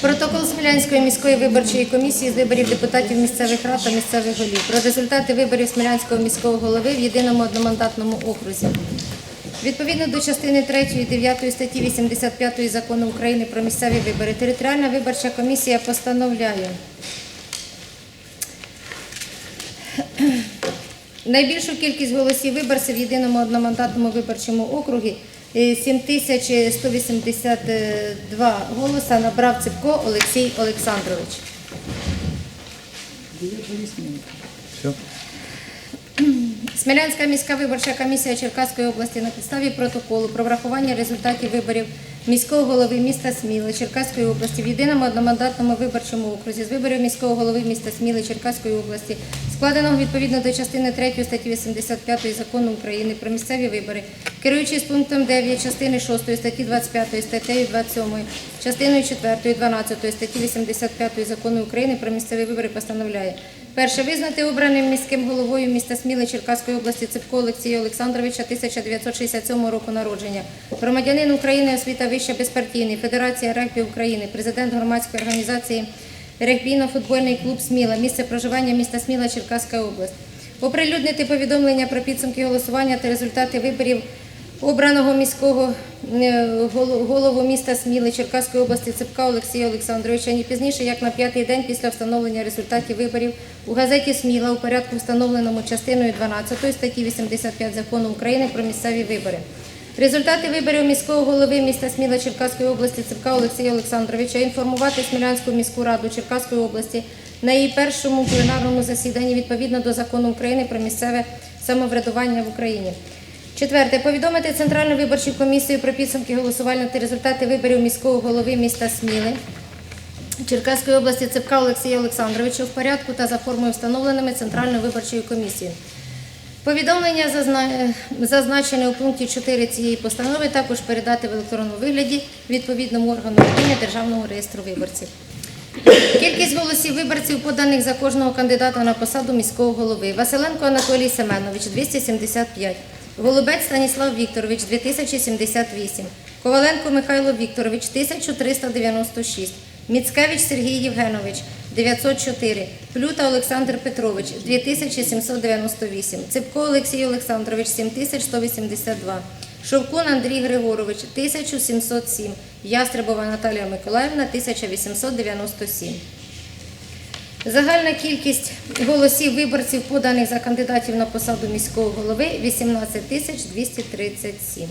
Протокол Смілянської міської виборчої комісії з виборів депутатів місцевих рад та місцевих голів. Про результати виборів Смілянського міського голови в єдиному одномандатному окрузі. Відповідно до частини 3 9 статті 85 Закону України про місцеві вибори, територіальна виборча комісія постановляє найбільшу кількість голосів виборців в єдиному одномандатному виборчому округі 7182 голоса набрав Цепко Олексій Олександрович. Все. Смілянська міська виборча комісія Черкаської області на підставі протоколу про врахування результатів виборів міського голови міста Сміли Черкаської області в єдиному одномандатному виборчому окрузі. З виборів міського голови міста Сміли Черкаської області, складеного відповідно до частини 3 статті 85 закону України про місцеві вибори, керуючись пунктом 9 частини 6 статті 25 статтею 27, частиною 4 12 статті 85 закону України про місцеві вибори постановляє Перше. Визнати обраним міським головою міста Сміли Черкаської області Ципко Олексія Олександровича 1967 року народження, громадянин України, освіта вища безпартійний, Федерація регбі України, президент громадської організації регбійно-футбольний клуб Сміла, місце проживання міста Сміла, Черкаська область. Оприлюднити повідомлення про підсумки голосування та результати виборів обраного міського е, голову міста Сміли Черкаської області Ципка Олексія Олександровича не пізніше, як на п'ятий день після встановлення результатів виборів у газеті Сміла у порядку, встановленому частиною 12 статті 85 закону України про місцеві вибори. Результати виборів міського голови міста Сміла Черкаської області Ципка Олексія Олександровича інформувати Смілянську міську раду Черкаської області на її першому пленарному засіданні відповідно до закону України про місцеве самоврядування в Україні. Четверте. Повідомити Центральну виборчу комісію про підсумки голосування та результати виборів міського голови міста Сміли Черкаської області Ципка Олексія Олександровича в порядку та за формою встановленими Центральною виборчою комісією. Повідомлення зазначене у пункті 4 цієї постанови також передати в електронному вигляді відповідному органу управління Державного реєстру виборців. Кількість голосів виборців, поданих за кожного кандидата на посаду міського голови. Василенко Анатолій Семенович 275, Голубець Станіслав Вікторович 2078, Коваленко Михайло Вікторович 1396, Міцкевич Сергій Євгенович 904, Плюта Олександр Петрович 2798, Ципко Олексій Олександрович 7182, Шовкун Андрій Григорович 1707, Ястребова Наталія Миколаївна 1897. Загальна кількість голосів виборців, поданих за кандидатів на посаду міського голови 18 237.